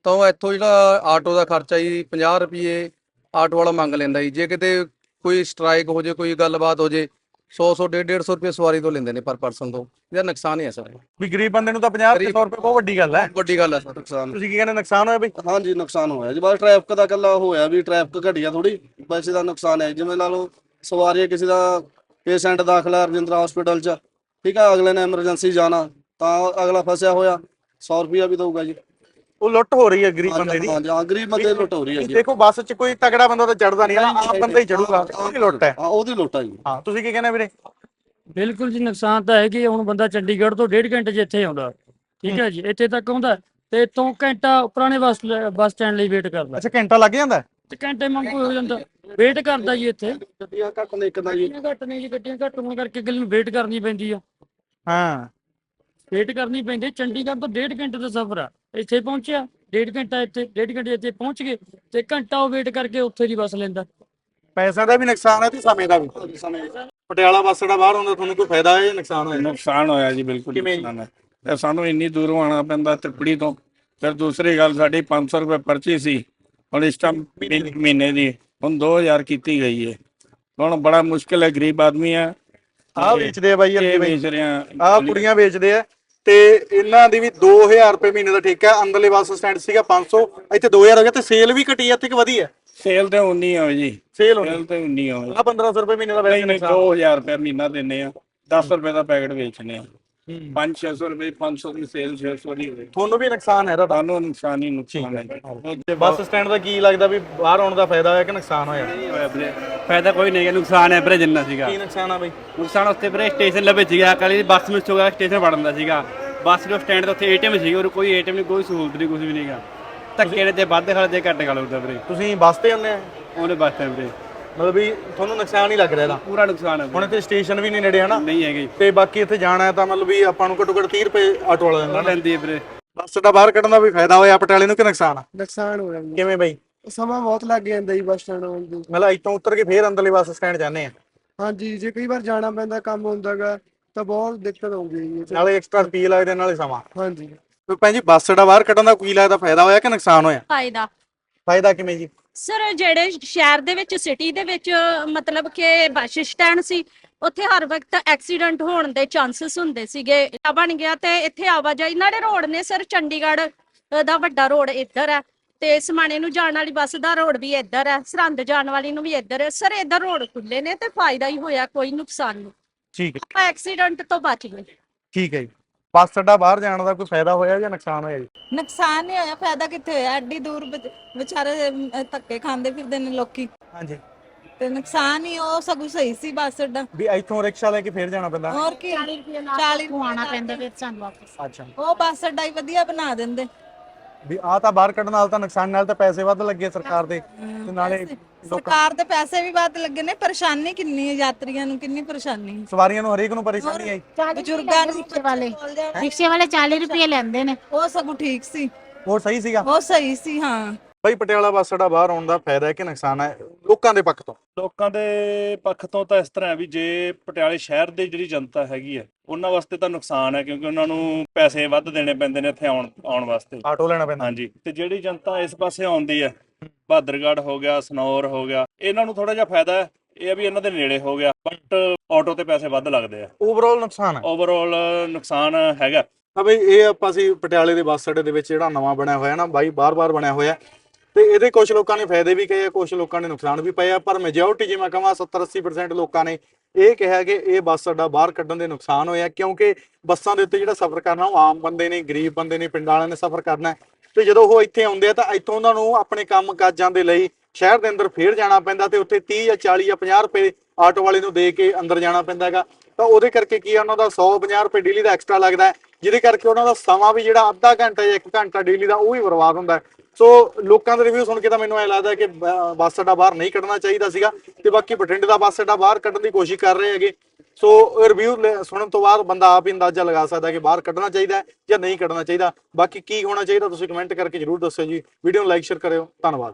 ਤਾਂ ਉਹ ਇੱਥੋਂ ਜਿਹੜਾ ਆਟੋ ਦਾ ਖਰਚਾ ਜੀ 50 ਰੁਪਏ ਆਟੋ ਵਾਲਾ ਮੰਗ ਲੈਂਦਾ ਜੀ। ਜੇ ਕਿਤੇ ਕੋਈ ਸਟ੍ਰਾਈਕ ਹੋ ਜੇ ਕੋਈ ਗੱਲਬਾਤ ਹੋ ਜੇ 100 100 150 ਰੁਪਏ ਸਵਾਰੀ ਤੋਂ ਲੈਂਦੇ ਨੇ ਪਰ ਪਰਸਨ ਤੋਂ। ਇਹਦਾ ਨੁਕਸਾਨ ਹੀ ਹੈ ਸਰ। ਵੀ ਗਰੀਬ ਬੰਦੇ ਨੂੰ ਤਾਂ 50 ਤੇ 100 ਰੁਪਏ ਬਹੁਤ ਵੱਡੀ ਗੱਲ ਹੈ। ਵੱਡੀ ਗੱਲ ਹੈ ਸਰ ਨੁਕਸਾਨ। ਤੁਸੀਂ ਕੀ ਕਹਿੰਦੇ ਨੁਕਸਾਨ ਹੋਇਆ ਬਈ? ਹਾਂਜੀ ਨੁਕਸਾਨ ਹੋਇਆ ਜੀ। ਬਸ ਟ੍ਰੈਫਿਕ ਦਾ ਕੱਲਾ ਹੋਇਆ ਵੀ ਟ੍ਰੈਫਿਕ ਘਟਿਆ ਥੋੜੀ ਪੈਸੇ ਦਾ ਨੁਕਸਾਨ ਹੈ। ਜਿਵੇਂ ਲਾ ਲਓ ਸਵਾਰੀ ਕਿਸੇ ਦਾ ਪੇਸ਼ੈਂਟ ਦਾਖਲਾ ਰਜਿੰਦਰਾ ਹਸਪੀਟਲ 'ਚ ਠੀਕ ਆ ਅਗਲੇ ਨੇ ਐਮਰਜੈਂਸੀ ਜਾਣਾ ਤਾਂ ਅਗਲਾ ਫਸਿਆ ਹੋਇਆ 100 ਰੁਪਿਆ ਵੀ ਦਊਗਾ ਜੀ। ਉਹ ਲੁੱਟ ਹੋ ਰਹੀ ਹੈ ਗਰੀਬ ਬੰਦੇ ਦੀ। ਹਾਂਜੀ ਹਾਂ ਗਰੀਬ ਬੰਦੇ ਦੀ ਲੁੱਟ ਹੋ ਰਹੀ ਹੈ ਜੀ। ਦੇਖੋ ਬੱਸ 'ਚ ਕੋਈ ਤਗੜਾ ਬੰਦਾ ਤਾਂ ਚੜਦਾ ਨਹੀਂ ਆਮ ਬੰਦਾ ਹੀ ਚੜੂਗਾ ਉਹਦੀ ਲੁੱਟ ਹੈ। ਹਾਂ ਉਹਦੀ ਲੁੱਟ ਆ ਜੀ। ਹਾਂ ਤੁਸੀਂ ਕੀ ਕਹਿੰਦੇ ਵੀਰੇ? ਬਿਲਕੁਲ ਜੀ ਨੁਕਸਾਨ ਤਾਂ ਹੈ ਕਿ ਹੁਣ ਬੰਦਾ ਚੰਡੀਗੜ੍ਹ ਤੋਂ ਡੇਢ ਘੰਟੇ 'ਚ ਇੱਥੇ ਆਉਂਦਾ। ਠੀਕ ਹੈ ਜੀ ਇੱਥੇ ਤੱਕ ਆਉਂਦਾ ਤੇ ਇੱਥੋਂ ਘੰਟਾ ਪੁਰਾਣੇ ਬੱਸ ਬੱਸ ਸਟੈਂਡ ਲਈ ਵੇਟ ਕਰਦਾ। ਅੱਛਾ ਘੰਟਾ ਲੱਗ ਜਾਂਦਾ? ਹੈ? ਤੇ ਘੰਟੇ ਮੰਗੂ ਹੋ ਜਾਂਦਾ। ਵੇਟ ਕਰਦਾ ਜੀ ਇੱਥੇ। ਗੱਡੀਆਂ ਘੱਟ ਨੇ ਇੱਕ ਤਾਂ ਜੀ। ਗੱਡੀਆਂ ਘੱਟ ਨੇ ਜੀ ਗੱਡੀਆਂ ਘੱਟ ਹੋਣ ਕਰਕੇ ਅਗਲੇ ਨੂੰ ਵੇਟ ਕਰਨੀ ਪੈਂਦੀ ਆ। ਹਾਂ। ਵੇਟ ਕਰਨੀ ਪੈਂਦੀ। ਚੰਡੀਗੜ੍ਹ ਤੋਂ ਡੇਢ ਘੰਟੇ ਦਾ ਸਫ਼ਰ ਆ। ਇੱਥੇ ਪਹੁੰਚਿਆ ਡੇਢ ਘੰਟਾ ਇੱਥੇ ਡੇਢ ਘੰਟੇ ਇੱਥੇ ਪਹੁੰਚ ਗਏ ਤੇ ਘੰਟਾ ਉਹ ਵੇਟ ਕਰਕੇ ਉੱਥੇ ਦੀ ਬੱਸ ਲੈਂਦਾ। ਪੈਸਿਆਂ ਦਾ ਵੀ ਨੁਕਸਾਨ ਹੈ ਤੇ ਸਮੇਂ ਦਾ ਵੀ। ਪਟਿਆਲਾ ਬੱਸ ਦਾ ਬਾਹਰ ਆਉਂਦਾ ਤੁਹਾਨੂੰ ਕੋਈ ਫਾਇਦਾ ਹੈ ਨੁਕਸਾਨ ਹੋਇਆ? ਨੁਕਸਾਨ ਹੋਇਆ ਜੀ ਬਿਲਕੁਲ? ਨੁਕਸਾਨ ਹੈ ਤੇ ਸਾਨੂੰ ਇੰਨੀ ਦੂਰੋਂ ਆਉਣਾ ਪੈਂਦਾ ਤ੍ਰਿਪੜੀ ਤੋਂ। ਫਿਰ ਦੂਸਰੀ ਗੱਲ ਸਾਡੀ 500 ਰੁਪਏ ਪਰਚੀ ਸੀ। ਹੁਣ ਇਸ ਟਾਈਮ ਮਹੀਨੇ ਦੀ। ਹੁਣ 2000 ਕੀਤੀ ਗਈ ਹੈ ਹੁਣ ਬੜਾ ਮੁਸ਼ਕਿਲ ਹੈ ਗਰੀਬ ਆਦਮੀ ਹੈ ਆਹ ਵੇਚਦੇ ਆ ਬਾਈ ਅੱਗੇ ਇਹ ਵੇਚ ਰਿਹਾ ਆਹ ਕੁੜੀਆਂ ਵੇਚਦੇ ਆ। ਤੇ ਇਹਨਾਂ ਦੀ ਵੀ 2000 ਰੁਪਏ ਮਹੀਨੇ ਦਾ ਠੇਕਾ ਹੈ। ਅੰਦਰਲੇ ਬੱਸ ਸਟੈਂਡ ਸੀਗਾ 500 ਇੱਥੇ 2000 ਹੋ ਗਿਆ ਤੇ ਸੇਲ ਵੀ ਘਟੀ ਹੈ ਇੱਥੇ ਕਿ ਵਧੀ ਹੈ ਸੇਲ ਤੇ ਉਨੀ ਹੋਵੇ ਜੀ। ਸੇਲ ਤੇ ਉਨੀ ਹੋਵੇ ਆ 1500 ਰੁਪਏ ਮਹੀਨੇ ਦਾ ਵੈਸੇ ਨਹੀਂ ਨਹੀਂ ਨੁਕਸਾਨ। 2000 ਰੁਪਏ ਮਹੀਨਾ ਦਿੰਨੇ ਆ। 10 ਰੁਪਏ ਦਾ ਪੈਕਟ ਵੇਚਨੇ ਆ। 5-600 ਰੁਪਏ 500 ਦੀ ਸੇਲ 600 ਦੀ ਹੋਵੇ ਤੁਹਾਨੂੰ ਵੀ ਨੁਕਸਾਨ ਹੈ ਇਹਦਾ ਤਾਂ ਤੁਹਾਨੂੰ ਨੁਕਸਾਨ ਹੀ ਨੁਕਸਾਨ ਹੈ। ਤੇ ਬੱਸ ਸਟੈਂਡ ਦਾ ਕੀ ਲੱਗਦਾ ਵੀ ਬਾਹਰ ਆਉਣ ਦਾ ਫਾਇਦਾ ਹੋਇਆ ਕਿ ਨੁਕਸਾਨ ਹੋਇਆ? ਫਾਇਦਾ ਕੋਈ ਨਹੀਂ ਹੈ ਨੁਕਸਾਨ ਹੈ ਵੀਰੇ ਜਿੰਨਾ ਸੀਗਾ। ਕੀ ਨੁਕਸਾਨ ਆ ਬਈ? ਨੁਕਸਾਨ ਉੱਤੇ ਵੀਰੇ ਸਟੇਸ਼ਨ ਲੱਭੇ ਸੀਗਾ ਕੱਲ ਬੱਸ ਮਿਸ ਹੋ ਗਿਆ ਸਟੇਸ਼ਨ ਵੜਨ ਦਾ ਸੀਗਾ। ਬੱਸ ਦੇ ਸਟੈਂਡ ਤੇ ਉੱਥੇ ਏਟੀਐਮ ਸੀ ਔਰ ਕੋਈ ਏਟੀਐਮ ਨਹੀਂ ਕੋਈ ਸਹੂਲਤ ਨਹੀਂ ਕੁਝ ਵੀ ਨਹੀਂਗਾ ਧੱਕੇ ਨੇ ਤੇ ਵੱਧ ਖਾਲੇ ਤੇ ਘੱਟ ਖਾਲੇ ਹੁੰਦਾ ਵੀਰੇ। ਤੁਸੀਂ ਬੱਸ ਤੇ ਆਉਂਦੇ ਆ? ਉਹਨੇ ਬੱਸ ਤੇ ਵੀਰੇ। ਮਤਲਬ ਵੀ ਤੁਹਾਨੂੰ ਨੁਕਸਾਨ ਹੀ ਲੱਗ ਰਿਹਾ ਇਹਦਾ। ਪੂਰਾ ਨੁਕਸਾਨ ਹੈ। ਹੁਣ ਇੱਥੇ ਸਟੇਸ਼ਨ ਵੀ ਨਹੀਂ ਨੇੜੇ ਹਨਾ? ਨਹੀਂ ਹੈਗੇ ਤੇ ਬਾਕੀ ਇੱਥੇ ਜਾਣਾ ਹੈ ਤਾਂ ਮਤਲਬ ਵੀ ਆਪਾਂ ਨੂੰ ਘੱਟੋ ਘੱਟ 30 ਰੁਪਏ ਆਟੋ ਵਾਲਾ ਦਿੰਦਾ ਨਾ ਲੈਂਦੀ ਹੈ ਵੀਰੇ। ਬੱਸ ਦਾ ਬਾਹਰ ਕੱਢਣ ਦਾ ਵੀ ਫਾਇਦਾ ਹੋਇਆ ਪਟਿਆਲੇ ਨੂੰ ਕਿ ਨੁਕਸਾਨ? ਆ ਨੁਕਸਾਨ ਹੋ ਜਾਂਦਾ। ਕਿਵੇਂ ਬਈ? ਸਮਾਂ ਬਹੁਤ ਲੱਗ ਜਾਂਦਾ ਜੀ ਬੱਸ ਸਟੈਂਡ ਆਉਣ ਨੂੰ ਮਤਲਬ ਇੱਥੋਂ ਉਤਰ ਕੇ ਫੇਰ ਅੰਦਰਲੇ ਬੱਸ ਸਟੈਂਡ ਜਾਂਦੇ ਆ? ਹਾਂਜੀ ਜੇ ਕਈ ਵਾਰ ਜਾਣਾ ਪੈਂਦਾ ਕੰਮ ਹੁੰਦਾਗਾ ਤਾਂ ਬਹੁਤ ਦਿੱਕਤ ਆਉਂਦੀ ਹੈ ਜੀ। ਨਾਲੇ ਐਕਸਟਰਾ ਰੁਪਏ ਲੱਗਦੇ ਨਾਲੇ ਸਮਾਂ। ਹਾਂਜੀ। ਤੇ ਭੈਣ ਜੀ ਬੱਸ ਦਾ ਬਾਹਰ ਕੱਢਣ ਦਾ ਕੀ ਲੱਗਦਾ ਫਾਇਦਾ ਹੋਇਆ ਕਿ ਨੁਕਸਾਨ ਹੋਇਆ? ਫਾਇਦਾ। ਫਾਇਦਾ ਕਿਵੇਂ ਜੀ? ਸਰ ਜਿਹੜੇ ਸ਼ਹਿਰ ਦੇ ਵਿੱਚ ਸਿਟੀ ਦੇ ਵਿੱਚ ਮਤਲਬ ਕਿ ਬੱਸ ਸਟੈਂਡ ਸੀ ਉੱਥੇ ਹਰ ਵਕਤ ਐਕਸੀਡੈਂਟ ਹੋਣ ਦੇ ਚਾਂਸਸ ਹੁੰਦੇ ਸੀਗੇ। ਆ ਬਣ ਗਿਆ ਤੇ ਇੱਥੇ ਆਵਾਜਾਈ ਨਾਲੇ ਰੋਡ ਨੇ ਸਰ ਚੰਡੀਗੜ੍ਹ ਦਾ ਵੱਡਾ ਰੋਡ ਇੱਧਰ ਹੈ ਤੇ ਸਮਾਣੇ ਨੂੰ ਜਾਣ ਵਾਲੀ ਬੱਸ ਦਾ ਰੋਡ ਵੀ ਇੱਧਰ ਹੈ ਸਰਹੰਦ ਜਾਣ ਵਾਲੀ ਨੂੰ ਵੀ ਇੱਧਰ ਹੈ। ਸਰ ਇੱਧਰ ਰੋਡ ਖੁੱਲੇ ਨੇ ਤੇ ਫਾਇਦਾ ਹੀ ਹੋਇਆ ਕੋਈ ਨੁਕਸਾਨ ਨਹੀਂ। ਠੀਕ ਹੈ। ਐਕਸੀਡੈਂਟ ਤੋਂ ਬਚ ਗਏ। ਠੀਕ ਹੈ ਜੀ। ਬੱਸ ਅੱਡਾ ਬਾਹਰ ਜਾਣ ਦਾ ਕੋਈ ਫਾਇਦਾ ਹੋਇਆ ਜਾਂ ਨੁਕਸਾਨ ਹੋਇਆ ਜੀ? ਨੁਕਸਾਨ ਨਹੀਂ ਹੋਇਆ ਫਾਇਦਾ ਕਿੱਥੇ ਹੋਇਆ? ਐਡੀ ਦੂਰ ਵਿਚ- ਵਿਚਾਰੇ ਅਮ, ਧੱਕੇ ਖਾਂਦੇ ਫਿਰਦੇ ਨੇ ਲੋਕੀ। ਹਾਂਜੀ। ਤੇ ਨੁਕਸਾਨ ਹੀ ਉਹ ਸਗੋਂ ਸਹੀ ਸੀ ਬੱਸ ਅੱਡਾ। ਵੀ ਇੱਥੋਂ ਰਿਕਸ਼ਾ ਲੈ ਕੇ ਫੇਰ ਜਾਣਾ ਪੈਂਦਾ? ਹੋਰ ਕੀ? 40 ਰੁਪਏ ਆਉਣਾ ਪੈਂਦਾ ਫਿਰ ਸਾਨੂੰ ਵਾਪਸ। ਅੱਛਾ। ਉਹ ਬੱਸ ਅੱਡਾ ਹੀ ਵਧੀਆ ਬਣਾ ਦਿੰਦੇ। ਵੀ ਆ ਤਾਂ ਬਾਹਰ ਕੱਢਣ ਨਾਲ ਤਾਂ ਨੁਕਸਾਨ ਨਾਲ ਤਾਂ ਪੈਸੇ ਵੱਧ ਲੱਗੇ ਸਰਕਾਰ ਦੇ ਤੇ ਨਾਲੇ ਲੋਕਾਂ ਸਰਕਾਰ ਦੇ ਪੈਸੇ ਵੀ ਵੱਧ ਲੱਗੇ ਨੇ ਪਰੇਸ਼ਾਨੀ ਕਿੰਨੀ ਹੈ ਯਾਤਰੀਆਂ ਨੂੰ ਕਿੰਨੀ ਪਰੇਸ਼ਾਨੀ ਸਵਾਰੀਆਂ ਨੂੰ ਹਰੇਕ ਨੂੰ ਪਰੇਸ਼ਾਨੀ ਆਈ। ਬਜ਼ੁਰਗਾਂ ਨੂੰ ਵਾਲੇ। ਬੋਲ ਜਾਣ। ਰਿਕਸ਼ੇ ਵਾਲੇ 40 ਰੁਪਏ ਲੈਂਦੇ ਨੇ। ਉਹ ਸਗੋਂ ਠੀਕ ਸੀ। ਹੋਰ ਸਹੀ ਸੀਗਾ? ਉਹ ਸਹੀ ਸੀ ਹਾਂ। ਬਈ ਪਟਿਆਲਾ ਬੱਸ ਅੱਡਾ ਬਾਹਰ ਆਉਣ ਦਾ ਫਾਇਦਾ ਹੈ ਕਿ ਨੁਕਸਾਨ ਹੈ ਲੋਕਾਂ ਦੇ ਪੱਖ ਤੋਂ? ਲੋਕਾਂ ਦੇ ਪੱਖ ਤੋਂ ਤਾਂ ਇਸ ਤਰ੍ਹਾਂ ਹੈ ਵੀ ਜੇ ਪਟਿਆਲੇ ਸ਼ਹਿਰ ਦੀ ਜਿਹੜੀ ਜਨਤਾ ਹੈਗੀ ਹੈ ਉਹਨਾਂ ਵਾਸਤੇ ਤਾਂ ਨੁਕਸਾਨ ਹੈ ਕਿਉਂਕਿ ਉਹਨਾਂ ਨੂੰ ਪੈਸੇ ਵੱਧ ਦੇਣੇ ਪੈਂਦੇ ਨੇ ਇੱਥੇ ਆਉਣ ਆਉਣ ਵਾਸਤੇ। ਆਟੋ ਲੈਣਾ ਪੈਂਦਾ। ਹਾਂਜੀ ਤੇ ਜਿਹੜੀ ਜਨਤਾ ਇਸ ਪਾਸੇ ਆਉਂਦੀ ਹੈ ਬਹਾਦਰਗੜ੍ਹ ਹੋ ਗਿਆ ਸਨੌਰ ਹੋ ਗਿਆ ਇਹਨਾਂ ਨੂੰ ਥੋੜਾ ਜਿਹਾ ਫਾਇਦਾ ਹੈ ਇਹ ਆ ਵੀ ਇਹਨਾਂ ਦੇ ਨੇੜੇ ਹੋ ਗਿਆ ਬਟ ਆਟੋ ਤੇ ਪੈਸੇ ਵੱਧ ਲੱਗਦੇ ਆ। ਓਵਰਆਲ ਨੁਕਸਾਨ ਹੈ? ਓਵਰਆਲ ਨੁਕਸਾਨ ਹੈਗਾ। ਹਾਂ ਬਈ ਇਹ ਆਪਾਂ ਸੀ ਪਟਿਆਲੇ ਦੇ ਬੱਸ ਅੱਡੇ ਦੇ ਵਿੱਚ ਜਿਹੜਾ ਨਵਾਂ ਬਣਿਆ ਹੋਇਆ ਨਾ ਬਾਈ ਬਾਰ-ਬਾਰ ਬਣਿਆ ਹੋਇਆ ਤੇ ਇਹਦੇ ਕੁਝ ਲੋਕਾਂ ਨੇ ਫਾਇਦੇ ਵੀ ਕਹੇ ਆ ਕੁਝ ਲੋਕਾਂ ਨੇ ਨੁਕਸਾਨ ਵੀ ਪਏ ਆ, ਪਰ ਮੈਜੋਰਟੀ ਜੇ ਮੈਂ ਕਹਾਂ 70-80% ਲੋਕਾਂ ਨੇ ਇਹ ਕਿਹਾ ਕਿ ਇਹ ਬੱਸ ਅੱਡਾ ਬਾਹਰ ਕੱਢਣ ਦੇ ਨੁਕਸਾਨ ਹੋਇਆ, ਕਿਉਂਕਿ ਬੱਸਾਂ ਦੇ ਉੱਤੇ ਜਿਹੜਾ ਸਫ਼ਰ ਕਰਨਾ, ਉਹ ਆਮ ਬੰਦੇ ਨੇ, ਗਰੀਬ ਬੰਦੇ ਨੇ, ਪਿੰਡ ਵਾਲਿਆਂ ਨੇ ਸਫ਼ਰ ਕਰਨਾ ਤੇ ਜਦੋਂ ਉਹ ਇੱਥੇ ਆਉਂਦੇ ਆ, ਤਾਂ ਇੱਥੋਂ ਉਹਨਾਂ ਨੂੰ ਆਪਣੇ ਕੰਮ ਕਾਜਾਂ ਦੇ ਲਈ ਸ਼ਹਿਰ ਦੇ ਅੰਦਰ ਫੇਰ ਜਾਣਾ ਪੈਂਦਾ ਤੇ ਉੱਥੇ 30 ਜਾਂ 40 ਜਾਂ 50 ਰੁਪਏ ਆਟੋ ਵਾਲੇ ਨੂੰ ਦੇ ਕੇ ਅੰਦਰ ਜਾਣਾ ਪੈਂਦਾ ਹੈਗਾ। ਤਾਂ ਉਹਦੇ ਕਰਕੇ ਕੀ ਆ, ਉਹਨਾਂ ਦਾ 150 ਰੁਪਏ ਡੇਲੀ ਦਾ ਐਕਸਟਰਾ ਲੱਗਦਾ ਜਿਹਦੇ ਕਰਕੇ ਉਹਨਾਂ ਦਾ ਸਮਾਂ ਵੀ ਜਿਹੜਾ ਅੱਧਾ ਘੰਟਾ ਜਾਂ 1 ਘੰਟਾ ਡੇਲੀ ਦਾ ਉਹ ਵੀ ਬਰਬਾਦ ਹੁੰਦਾ ਹੈ। ਸੋ ਲੋਕਾਂ ਦੇ ਰਿਵਿਊ ਸੁਣ ਕੇ ਤਾਂ ਮੈਨੂੰ ਐ ਲੱਗਦਾ ਕਿ ਬ- ਬੱਸ ਅੱਡਾ ਬਾਹਰ ਨਹੀਂ ਕੱਢਣਾ ਚਾਹੀਦਾ ਸੀਗਾ ਤੇ ਬਾਕੀ ਬਠਿੰਡੇ ਦਾ ਬੱਸ ਅੱਡਾ ਬਾਹਰ ਕੱਢਣ ਦੀ ਕੋਸ਼ਿਸ਼ ਕਰ ਰਹੇ ਹੈਗੇ। ਸੋ ਰਿਵਿਊ ਸੁਣਨ ਤੋਂ ਬਾਅਦ ਬੰਦਾ ਆਪ ਹੀ ਅੰਦਾਜ਼ਾ ਲਗਾ ਸਕਦਾ ਕਿ ਬਾਹਰ ਕੱਢਣਾ ਚਾਹੀਦਾ ਜਾਂ ਨਹੀਂ ਕੱਢਣਾ ਚਾਹੀਦਾ। ਬਾਕੀ ਕੀ ਹੋਣਾ ਚਾਹੀਦਾ ਤੁਸੀਂ ਕਮੈਂਟ ਕਰਕੇ ਜਰੂਰ ਦੱਸਿਓ ਜੀ। ਵੀਡੀਓ ਨੂੰ ਲਾਈਕ ਸ਼ੇਅਰ ਕਰਿਓ। ਧੰਨਵਾਦ।